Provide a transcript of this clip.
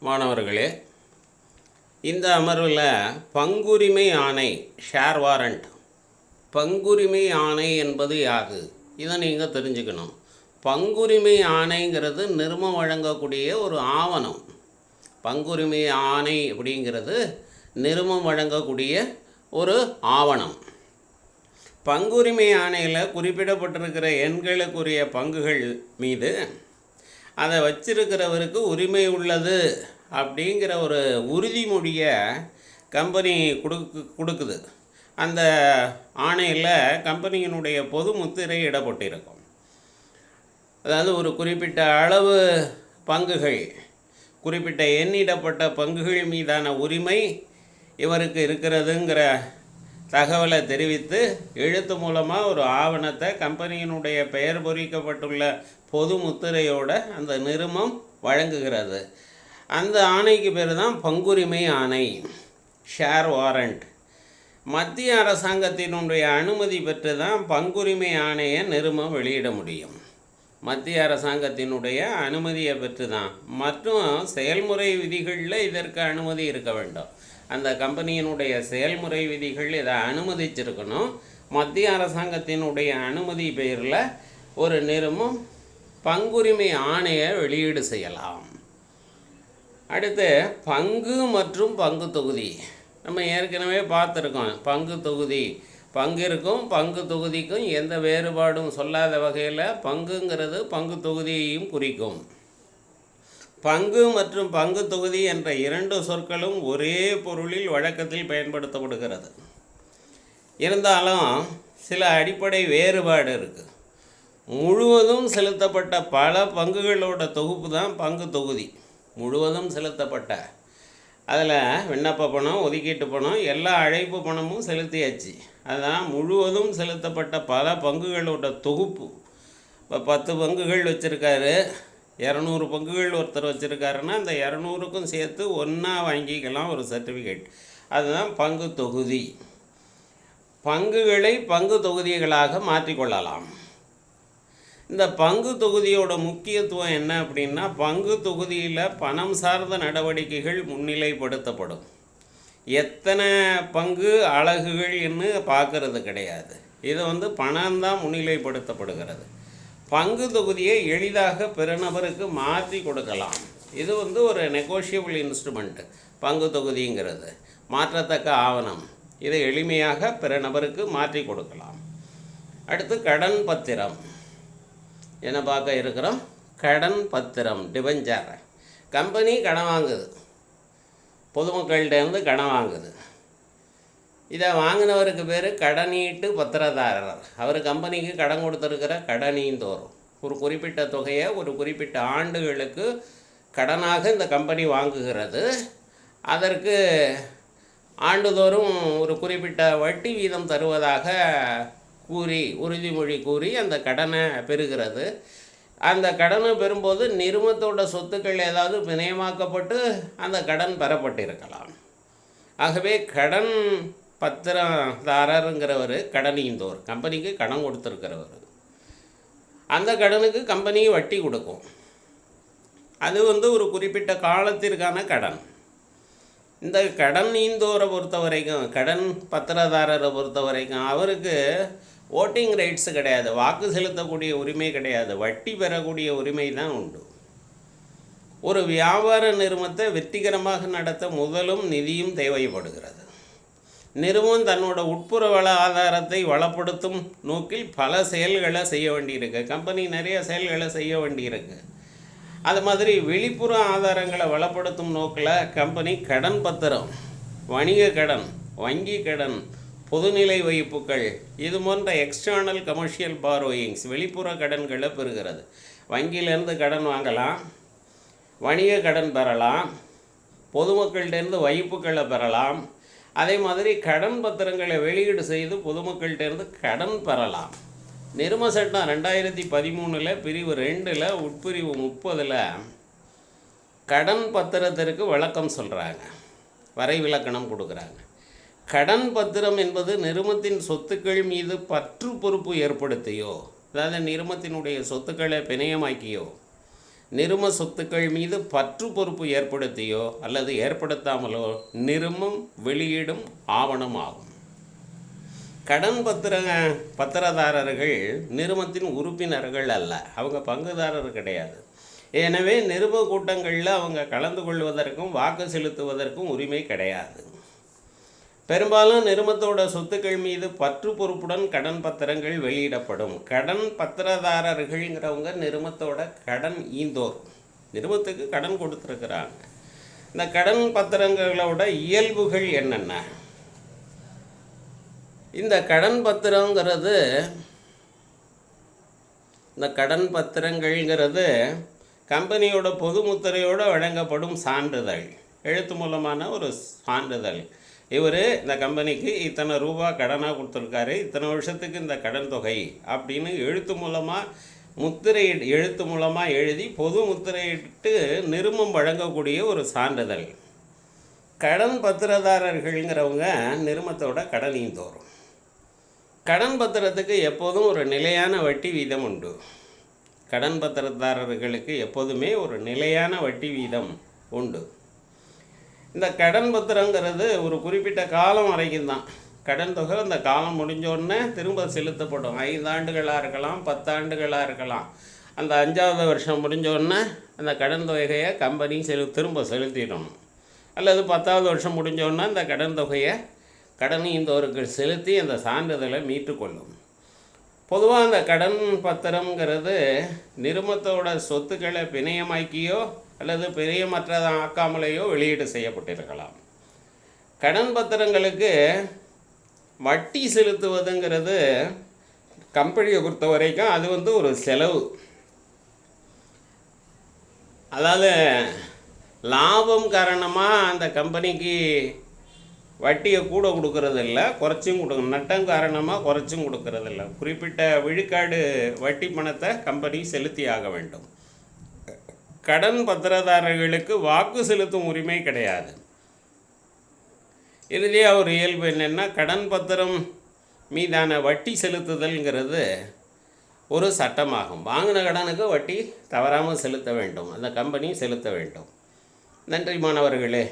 மாணவர்களே இந்த அமர்வில் பங்குரிமை ஆணை ஷேர் வாரண்ட் பங்குரிமை ஆணை என்பது யாது? இதை நீங்கள் தெரிஞ்சுக்கணும். பங்குரிமை ஆணைங்கிறது நிறுமம் வழங்கக்கூடிய ஒரு ஆவணம். பங்குரிமை ஆணை அப்படிங்கிறது நிறுமம் வழங்கக்கூடிய ஒரு ஆவணம். பங்குரிமை ஆணையில் குறிப்பிடப்பட்டிருக்கிற எண்களுக்குரிய பங்குகள் மீது அதை வச்சிருக்கிறவருக்கு உரிமை உள்ளது அப்படிங்கிற ஒரு உறுதிமொழியை கம்பெனி கொடுக்கு கொடுக்குது. அந்த ஆணையில் கம்பெனியினுடைய பொது முத்திரை இடப்பட்டிருக்கும். அதாவது ஒரு குறிப்பிட்ட அளவு பங்குகள் குறிப்பிட்ட எண்ணிடப்பட்ட பங்குகள் மீதான உரிமை இவருக்கு இருக்கிறதுங்கிற தகவலை தெரிவித்து எழுத்து மூலமாக ஒரு ஆவணத்தை கம்பெனியினுடைய பெயர் பொறிக்கப்பட்டுள்ள பொது முத்திரையோட அந்த நிறுமம் வழங்குகிறது. அந்த ஆணைக்கு பேர் தான் பங்குரிமை ஆணை ஷேர் வாரண்ட் மத்திய அரசாங்கத்தினுடைய அனுமதி பெற்று தான் பங்குரிமை ஆணையை நிறுமம் வெளியிட முடியும். மத்திய அரசாங்கத்தினுடைய அனுமதியை பெற்று தான் மற்றும் செயல்முறை விதிகளில் இதற்கு அனுமதி இருக்க வேண்டும். அந்த கம்பெனியினுடைய செயல்முறை விதிகள் இதை அனுமதிச்சிருக்கணும். மத்திய அரசாங்கத்தினுடைய அனுமதி பேரில் ஒரு நிறுமம் பங்குரிமை ஆணையை வெளியீடு செய்யலாம். அடுத்து பங்கு மற்றும் பங்கு தொகுதி. நம்ம ஏற்கனவே பார்த்துருக்கோம் பங்கு தொகுதி. பங்கு இருக்கும் பங்கு தொகுதிக்கும் எந்த வேறுபாடும் சொல்லாத வகையில் பங்குங்கிறது பங்கு தொகுதியையும் குறிக்கும். பங்கு மற்றும் பங்கு தொகுதி என்ற இரண்டு சொற்களும் ஒரே பொருளில் வழக்கத்தில் பயன்படுத்தப்படுகிறது. இருந்தாலும் சில அடிப்படை வேறுபாடு இருக்குது முழுவதும் செலுத்தப்பட்ட பல பங்குகளோட தொகுப்பு தான் பங்கு தொகுதி. முழுவதும் செலுத்தப்பட்ட. அதில் விண்ணப்ப பணம் ஒதுக்கீட்டு பணம் எல்லா அழைப்பு பணமும் செலுத்தியாச்சு. அதுதான் முழுவதும் செலுத்தப்பட்ட பல பங்குகளோட தொகுப்பு. இப்போ பத்து பங்குகள் வச்சுருக்காரு. இரநூறு பங்குகள் ஒருத்தர் வச்சுருக்காருன்னா அந்த இரநூறுக்கும் சேர்த்து ஒன்றா வாங்கிக்கலாம் ஒரு சர்டிஃபிகேட். அதுதான் பங்கு தொகுதி. பங்குகளை பங்கு தொகுதிகளாக மாற்றிக்கொள்ளலாம். இந்த பங்கு தொகுதியோட முக்கியத்துவம் என்ன அப்படின்னா பங்கு தொகுதியில் பணம் சார்ந்த நடவடிக்கைகள் முன்னிலைப்படுத்தப்படும். எத்தனை பங்கு அலகுகள் பார்க்கறது கிடையாது. இது வந்து பணம் தான் முன்னிலைப்படுத்தப்படுகிறது. பங்கு தொகுதியை எளிதாக பெருநபருக்கு மாற்றி கொடுக்கலாம். இது வந்து ஒரு நெகோஷியபிள் இன்ஸ்ட்ருமெண்ட்டு பங்கு தொகுதிங்கிறது. மாற்றத்தக்க ஆவணம். இதை எளிமையாக பிற நபருக்கு மாற்றி கொடுக்கலாம். அடுத்து கடன் பத்திரம். என்ன பார்க்க இருக்கிறோம்? கடன் பத்திரம் டிபெஞ்சர் கம்பெனி கடன் வாங்குது. பொதுமக்கள்கிட்டேருந்து கடன் வாங்குது. இதை வாங்கினவருக்கு பேர் கடனீட்டு பத்திரதாரர். அவர் கம்பெனிக்கு கடன் கொடுத்துருக்கிற கடனீந்தோறும் ஒரு குறிப்பிட்ட தொகையை ஒரு குறிப்பிட்ட ஆண்டுகளுக்கு கடனாக இந்த கம்பெனி வாங்குகிறது. அதற்கு ஆண்டுதோறும் ஒரு குறிப்பிட்ட வட்டி வீதம் தருவதாக கூறி உறுதிமொழி கூறி அந்த கடனை பெறுகிறது. அந்த கடனை பெறும்போது நிறுமத்தோட சொத்துக்கள் ஏதாவது பிணையமாக்கப்பட்டு அந்த கடன் பெறப்பட்டிருக்கலாம். ஆகவே கடன் பத்திரதாரருங்கிறவர் கடனீந்தோர் கம்பெனிக்கு கடன் கொடுத்துருக்கிறவர். அந்த கடனுக்கு கம்பெனி வட்டி கொடுக்கும். அது வந்து ஒரு குறிப்பிட்ட காலத்திற்கான கடன். இந்த கடன் நீந்தோரை பொறுத்த வரைக்கும் கடன் பத்திரதாரரை பொறுத்த வரைக்கும் அவருக்கு ஓட்டிங் ரைட்ஸு கிடையாது வாக்கு செலுத்தக்கூடிய உரிமை கிடையாது வட்டி பெறக்கூடிய உரிமை தான் உண்டு. ஒரு வியாபார நிறுவனத்தை வெற்றிகரமாக நடத்த முதலும் நிதியும் தேவைப்படுகிறது. நிறுவனம் தன்னோட உட்புற வள ஆதாரத்தை வளப்படுத்தும் நோக்கில் பல செயல்களை செய்ய வேண்டியிருக்கு. கம்பெனி நிறைய செயல்களை செய்ய வேண்டியிருக்கு. அது மாதிரி வெளிப்புற ஆதாரங்களை வளப்படுத்தும் நோக்கில் கம்பெனி கடன் பத்திரம் வணிக கடன் வங்கி கடன் பொதுநிலை வைப்புகள் இது போன்ற எக்ஸ்டர்னல் கமர்ஷியல் பாரோயிங்ஸ் வெளிப்புற கடன்களை பெறுகிறது. வங்கியிலேருந்து கடன் வாங்கலாம் வணிக கடன் பெறலாம் பொதுமக்கள்கிட்டேருந்து வைப்புகளை பெறலாம் அதே மாதிரி கடன் பத்திரங்களை வெளியீடு செய்து பொதுமக்கள்கிட்டேருந்து கடன் பெறலாம். நிறும சட்டம் ரெண்டாயிரத்தி பதிமூணில் பிரிவு ரெண்டில் உட்பிரிவு முப்பதில் கடன் பத்திரத்திற்கு விளக்கம் சொல்கிறாங்க வரை விளக்கணம் கொடுக்குறாங்க. கடன் பத்திரம் என்பது நிறுமத்தின் சொத்துக்கள் மீது பற்று பொறுப்பு ஏற்படுத்தியோ அதாவது நிறுமத்தினுடைய சொத்துக்களை பிணையமாக்கியோ நிரும சொத்துக்கள் மீது பற்று பொறுப்பு ஏற்படுத்தியோ அல்லது ஏற்படுத்தாமலோ நிருமம் வெளியிடும் ஆவணம் ஆகும் கடன் பத்திர பத்திரதாரர்கள் நிறுமத்தின் உறுப்பினர்கள் அல்ல. அவங்க பங்குதாரர் கிடையாது. எனவே நிருப கூட்டங்களில் அவங்க கலந்து கொள்வதற்கும் வாக்கு செலுத்துவதற்கும் உரிமை கிடையாது. பெரும்பாலும் நிறுமத்தோட சொத்துக்கள் மீது பற்று பொறுப்புடன் கடன் பத்திரங்கள் வெளியிடப்படும். கடன் பத்திரதாரர்கள்ங்கிறவங்க நிறுமத்தோட கடன் ஈந்தோர். நிறுவனத்துக்கு கடன் கொடுத்துருக்குறாங்க. இந்த கடன் பத்திரங்களோட இயல்புகள் என்னென்ன? இந்த கடன் பத்திரங்கிறது இந்த கடன் பத்திரங்கள்ங்கிறது கம்பெனியோட பொது முத்திரையோடு வழங்கப்படும் சான்றிதழ். எழுத்து மூலமான ஒரு சான்றிதழ். இவர் இந்த கம்பெனிக்கு இத்தனை ரூபா கடனாக கொடுத்துருக்காரு இத்தனை வருஷத்துக்கு இந்த கடன் தொகை அப்படின்னு எழுத்து மூலமாக முத்திரை எழுத்து மூலமாக எழுதி பொது முத்திரையிட்டு நிருமம் வழங்கக்கூடிய ஒரு சான்றிதழ். கடன் பத்திரதாரர்கள்ங்கிறவங்க நிருமத்தோட கடனையும் தோறும். கடன் பத்திரத்துக்கு எப்போதும் ஒரு நிலையான வட்டி வீதம் உண்டு. கடன் பத்திரதாரர்களுக்கு எப்போதுமே ஒரு நிலையான வட்டி வீதம் உண்டு. இந்த கடன் பத்திரங்கிறது ஒரு குறிப்பிட்ட காலம் வரைக்கும் தான் கடன் தொகை அந்த காலம் முடிஞ்சோடனே திரும்ப செலுத்தப்படும். ஐந்தாண்டுகளாக இருக்கலாம் பத்தாண்டுகளாக இருக்கலாம். அந்த அஞ்சாவது வருஷம் முடிஞ்சோடனே அந்த கடன் தொகையை கம்பெனி செலு திரும்ப செலுத்திடணும். அல்லது பத்தாவது வருஷம் முடிஞ்சோடனே அந்த கடன் தொகையை கடனீந்தோருக்கு செலுத்தி அந்த சான்றிதழை மீட்டுக்கொள்ளும் பொதுவாக அந்த கடன் பத்திரங்கிறது நிறுமத்தோட சொத்துக்களை பிணையமாக்கியோ அல்லது பிணையமற்றதாக்காமலேயோ வெளியீடு செய்யப்பட்டிருக்கலாம். கடன் பத்திரங்களுக்கு வட்டி செலுத்துவதுங்கிறது கம்பெனியை பொறுத்த வரைக்கும் அது வந்து ஒரு செலவு. அதாவது லாபம் காரணமாக அந்த கம்பெனிக்கு வட்டியை கூட கொடுக்கறதில்ல குறைச்சும் கொடுக்க நட்டம் காரணமாக குறைச்சும் கொடுக்கறதில்ல. குறிப்பிட்ட விழுக்காடு வட்டி பணத்தை கம்பெனி செலுத்தி ஆக வேண்டும். கடன் பத்திரதாரர்களுக்கு வாக்கு செலுத்தும் உரிமை கிடையாது. இறுதியாக ஒரு இயல்பு என்னென்னா கடன் பத்திரம் மீதான வட்டி செலுத்துதல்ங்கிறது ஒரு சட்டமாகும். வாங்கின கடனுக்கு வட்டி தவறாமல் செலுத்த வேண்டும். அந்த கம்பெனி செலுத்த வேண்டும். நன்றி மாணவர்களே.